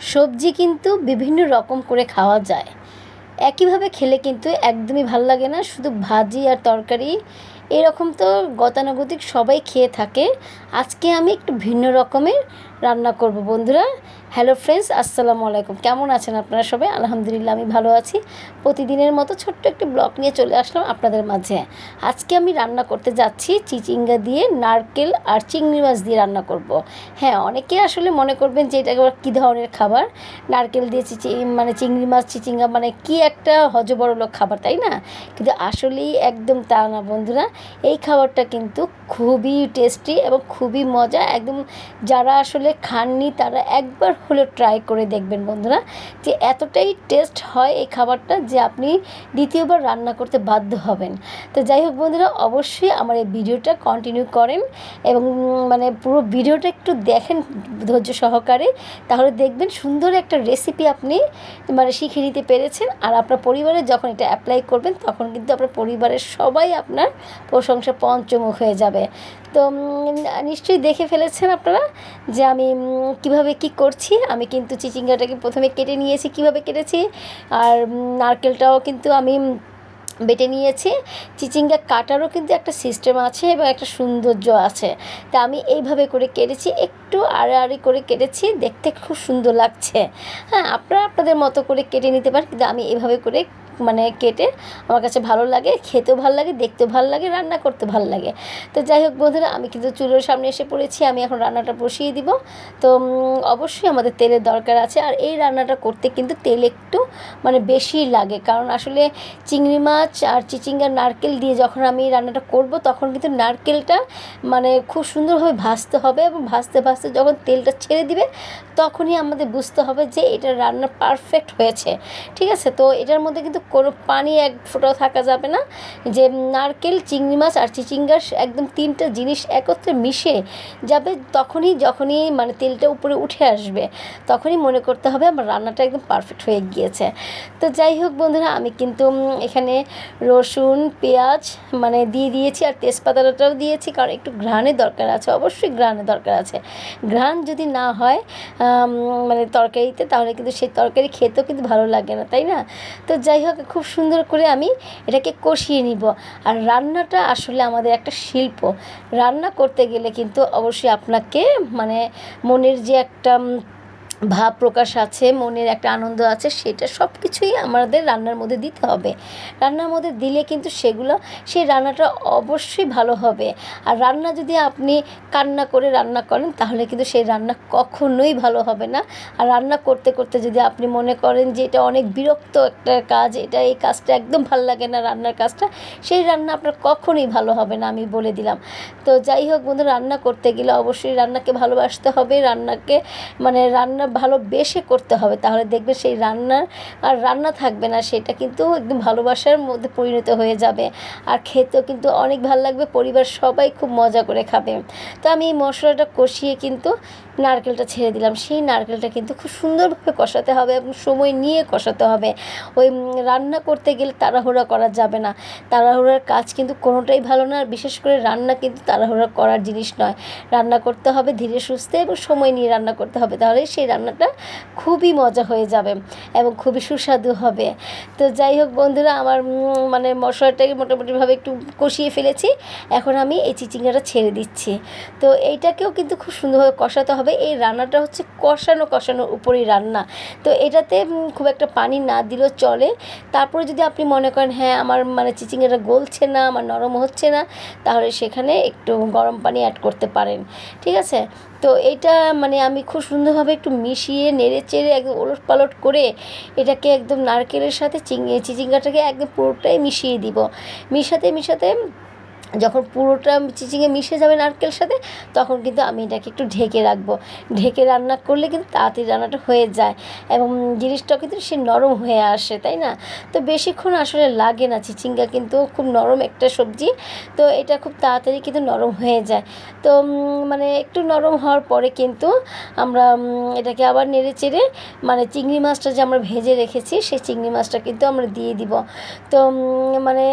সবজি কিন্তু বিভিন্ন রকম করে খাওয়া যায়। একইভাবে খেলে কিন্তু একদমই ভালো লাগে না, শুধু ভাজি আর তরকারি। এরকম তো গতানুগতিক সবাই খেয়ে থাকে। আজকে আমি একটু ভিন্ন রকমের রান্না করব বন্ধুরা। হ্যালো ফ্রেন্ডস আসসালামু আলাইকুম। কেমন আছেন আপনারা সবাই? আলহামদুলিল্লাহ, আমি ভালো আছি। প্রতিদিনের মতো ছোট্ট একটি ব্লগ নিয়ে চলে আসলাম আপনাদের মাঝে। আজকে আমি রান্না করতে যাচ্ছি চিচিঙ্গা দিয়ে নারকেল আর চিংড়ি মাছ দিয়ে রান্না করব। হ্যাঁ অনেকে আসলে মনে করবেন যে এটা কী ধরনের খাবার? নারকেল দিয়ে চিচি মানে চিংড়ি মাছ, চিচিঙ্গা মানে কি একটা হজবড়লোক খাবার, তাই না? কিন্তু আসলেই একদম তা না বন্ধুরা। এই খাবারটা কিন্তু খুবই টেস্টি এবং খুবই মজা। একদম যারা আসলে খাননি, তারা একবার হলেও ট্রাই করে দেখবেন বন্ধুরা যে এতটাই টেস্ট হয় এই খাবারটা যে আপনি দ্বিতীয়বার রান্না করতে বাধ্য হবেন। তো যাই হোক বন্ধুরা, অবশ্যই আমার এই ভিডিওটা কন্টিনিউ করেন এবং মানে পুরো ভিডিওটা একটু দেখেন ধৈর্য সহকারে, তাহলে দেখবেন সুন্দর একটা রেসিপি আপনি মানে শিখে নিতে পেরেছেন। আর আপনার পরিবারে যখন এটা অ্যাপ্লাই করবেন, তখন কিন্তু আপনার পরিবারের সবাই আপনার প্রশংসা পঞ্চমুখ হয়ে যাবে। তো নিশ্চয়ই দেখে ফেলেছেন আপনারা যে আমি কীভাবে কি করছি। আমি কিন্তু চিচিঙ্গাটাকে প্রথমে কেটে নিয়েছি কীভাবে কেটেছি। আর নারকেলটাও কিন্তু আমি বেটে নিয়েছি। চিচিঙ্গা কাটারও কিন্তু একটা সিস্টেম আছে এবং একটা সৌন্দর্য আছে। তা আমি এইভাবে করে কেটেছি, একটু আড়াআড়ি করে কেটেছি, দেখতে খুব সুন্দর লাগছে। হ্যাঁ আপনারা আপনাদের মতো করে কেটে নিতে পারেন, কিন্তু আমি এইভাবে করে মানে কেটে আমার কাছে ভালো লাগে, খেতেও ভালো লাগে, দেখতেও ভালো লাগে, রান্না করতে ভালো লাগে। তো যাই হোক বন্ধুরা, আমি কিন্তু চুলোর সামনে এসে পড়েছি, আমি এখন রান্নাটা বসিয়ে দিব। তো অবশ্যই আমাদের তেলের দরকার আছে, আর এই রান্নাটা করতে কিন্তু তেল একটু মানে বেশি লাগে। কারণ আসলে চিংড়ি মাছ আর চিচিঙ্গার নারকেল দিয়ে যখন আমি রান্নাটা করব, তখন কিন্তু নারকেলটা মানে খুব সুন্দরভাবে ভাজতে হবে এবং ভাজতে ভাজতে যখন তেলটা ছেড়ে দিবে, তখনই আমাদের বুঝতে হবে যে এটা রান্না পারফেক্ট হয়েছে। ঠিক আছে? তো এটার মধ্যে কিন্তু কোনো পানি এক ফোঁটাও থাকা যাবে না। যে নারকেল, চিংড়ি মাছ আর চিচিঙ্গার একদম তিনটা জিনিস একত্রে মিশে যাবে তখনই, যখনই মানে তেলটা উপরে উঠে আসবে, তখনই মনে করতে হবে আমার রান্নাটা একদম পারফেক্ট হয়ে গিয়েছে। তো যাই হোক বন্ধুরা, আমি কিন্তু এখানে রসুন, পেঁয়াজ মানে দিয়ে দিয়েছি আর তেজপাতাটাও দিয়েছি, কারণ একটু ঘ্রাণের দরকার আছে, অবশ্যই ঘ্রাণের দরকার আছে। ঘ্রাণ যদি না হয় মানে তরকারিতে, তাহলে কিন্তু সেই তরকারি খেতেও কিন্তু ভালো লাগে না, তাই না? তো যাই হোক খুব সুন্দর করে আমি এটাকে কষিয়ে নিব। আর রান্নাটা আসলে আমাদের একটা শিল্প। রান্না করতে গেলে কিন্তু অবশ্যই আপনাকে মানে মনের যে একটা ভাব প্রকাশ আছে, মনের একটা আনন্দ আছে, সেটা সব কিছুই আমাদের রান্নার মধ্যে দিতে হবে। রান্নার মধ্যে দিলে কিন্তু সেগুলো, সেই রান্নাটা অবশ্যই ভালো হবে। আর রান্না যদি আপনি কান্না করে রান্না করেন, তাহলে কিন্তু সেই রান্না কখনোই ভালো হবে না। আর রান্না করতে করতে যদি আপনি মনে করেন যে এটা অনেক বিরক্ত একটা কাজ, এটা এই কাজটা একদম ভালো লাগে না রান্নার কাজটা, সেই রান্না আপনার কখনোই ভালো হবে না, আমি বলে দিলাম। তো যাই হোক বন্ধু, রান্না করতে গেলে অবশ্যই রান্নাকে ভালোবাসতে হবে। রান্নাকে মানে রান্না ভালোবেসে করতে হবে, তাহলে দেখবে সেই রান্নার আর রান্না থাকবে না, সেটা কিন্তু একদম ভালোবাসার মধ্যে পরিণত হয়ে যাবে। আর খেতেও কিন্তু অনেক ভালো লাগবে, পরিবার সবাই খুব মজা করে খাবে। তো আমি এই মশলাটা কষিয়ে কিন্তু নারকেলটা ছেড়ে দিলাম। সেই নারকেলটা কিন্তু খুব সুন্দরভাবে কষাতে হবে এবং সময় নিয়ে কষাতে হবে। ওই রান্না করতে গেলে তাড়াহুড়া করা যাবে না। তাড়াহুড়ার কাজ কিন্তু কোনোটাই ভালো না, আর বিশেষ করে রান্না কিন্তু তাড়াহুড়া করার জিনিস নয়। রান্না করতে হবে ধীরে সুস্থে এবং সময় নিয়ে রান্না করতে হবে, তাহলে সেই রান্নাটা খুবই মজা হয়ে যাবে এবং খুবই সুস্বাদু হবে। তো যাই হোক বন্ধুরা, আমার মানে মশলাটাকে মোটামুটিভাবে একটু কষিয়ে ফেলেছি। এখন আমি এই চিচিঙ্গাটা ছেড়ে দিচ্ছি। তো এইটাকেও কিন্তু খুব সুন্দরভাবে কষাতে হবে। এই রান্নাটা হচ্ছে কষানো কষানোর উপরেই রান্না। তো এটাতে খুব একটা পানি না দিলেও চলে। তারপরে যদি আপনি মনে করেন হ্যাঁ আমার মানে চিচিঙ্গাটা গলছে না, আমার নরম হচ্ছে না, তাহলে সেখানে একটু গরম পানি অ্যাড করতে পারেন। ঠিক আছে? তো এটা মানে আমি খুব সুন্দরভাবে একটু মিশিয়ে, নেড়ে চেড়ে একদম ওলট পালট করে এটাকে একদম নারকেলের সাথে চিচিঙ্গাটাকে একদম পুরোটাই মিশিয়ে দিব। মিশাতে মিশাতে যখন পুরোটা চিচিঙে মিশে যাবে নারকেল সাথে, তখন কিন্তু আমি এটাকে একটু ঢেকে রাখব। ঢেকে রান্না করলে কিন্তু তাড়াতাড়ি রান্নাটা হয়ে যায় এবং জিনিসটা কিন্তু সে নরম হয়ে আসে, তাই না? তো বেশিক্ষণ আসলে লাগে না, চিচিঙ্গা কিন্তু খুব নরম একটা সবজি। তো এটা খুব তাড়াতাড়ি কিন্তু নরম হয়ে যায়। তো মানে একটু নরম হওয়ার পরে কিন্তু আমরা এটাকে আবার নেড়ে চেড়ে মানে চিংড়ি মাছটা যে আমরা ভেজে রেখেছি, সেই চিংড়ি মাছটা কিন্তু আমরা দিয়ে দিব। তো মানে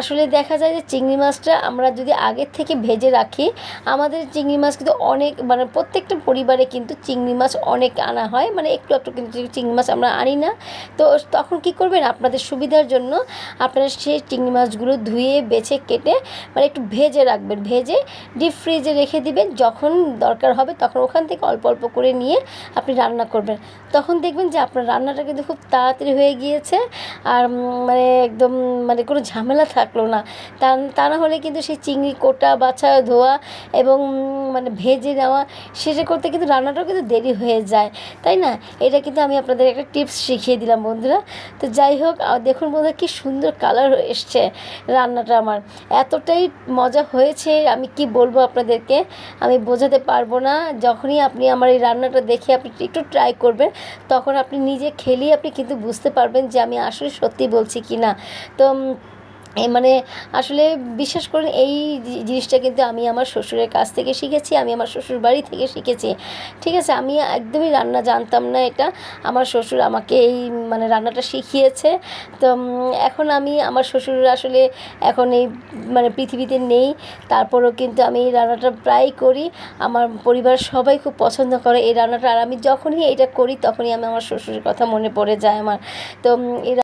আসলে দেখা যায় যে চিংড়ি মাছটা আমরা যদি আগের থেকে ভেজে রাখি, আমাদের চিংড়ি মাছ কিন্তু অনেক মানে প্রত্যেকটা পরিবারে কিন্তু চিংড়ি মাছ অনেক আনা হয়। মানে একটু একটু কিন্তু চিংড়ি মাছ আমরা আনি না। তো তখন কি করবেন? আপনাদের সুবিধার জন্য আপনারা সেই চিংড়ি মাছগুলো ধুয়ে, বেছে, কেটে মানে একটু ভেজে রাখবেন। ভেজে ডিপ ফ্রিজে রেখে দিবেন। যখন দরকার হবে তখন ওখান থেকে অল্প অল্প করে নিয়ে আপনি রান্না করবেন। তখন দেখবেন যে আপনার রান্নাটা কিন্তু খুব তাড়াতাড়ি হয়ে গিয়েছে। আর মানে একদম মানে কোনো ঝামেলা থাকল না। তা না হলে কিন্তু সেই চিংড়ি কোটা, বাছা ধোয়া এবং মানে ভেজে নেওয়া সেটা করতে কিন্তু রান্নাটাও কিন্তু দেরি হয়ে যায়, তাই না? এটা কিন্তু আমি আপনাদের একটা টিপস শিখিয়ে দিলাম, বন্ধুরা। তো যাই হোক দেখুন বন্ধুরা, কি সুন্দর কালার এসছে রান্নাটা আমার। এতটাই মজা হয়েছে, আমি কি বলব আপনাদেরকে? আমি বোঝাতে পারব না। যখনই আপনি আমার এই রান্নাটা দেখে আপনি একটু ট্রাই করবেন, তখন আপনি নিজে খেলেই আপনি কিন্তু বুঝতে পারবেন যে আমি আসলে সত্যি বলছি কি না তো মানে আসলে বিশ্বাস করুন, এই জিনিসটা কিন্তু আমি আমার শ্বশুরের কাছ থেকে শিখেছি, আমি আমার শ্বশুর বাড়ি থেকে শিখেছি। ঠিক আছে, আমি একদমই রান্না জানতাম না এটা। আমার শ্বশুর আমাকে এই মানে রান্নাটা শিখিয়েছে। তো এখন আমি আমার শ্বশুর আসলে এখন এই মানে পৃথিবীতে নেই। তারপরেও কিন্তু আমি এই রান্নাটা প্রায় করি। আমার পরিবার সবাই খুব পছন্দ করে এই রান্নাটা। আর আমি যখনই এটা করি, তখনই আমি আমার শ্বশুরের কথা মনে পড়ে যায় আমার। তো এই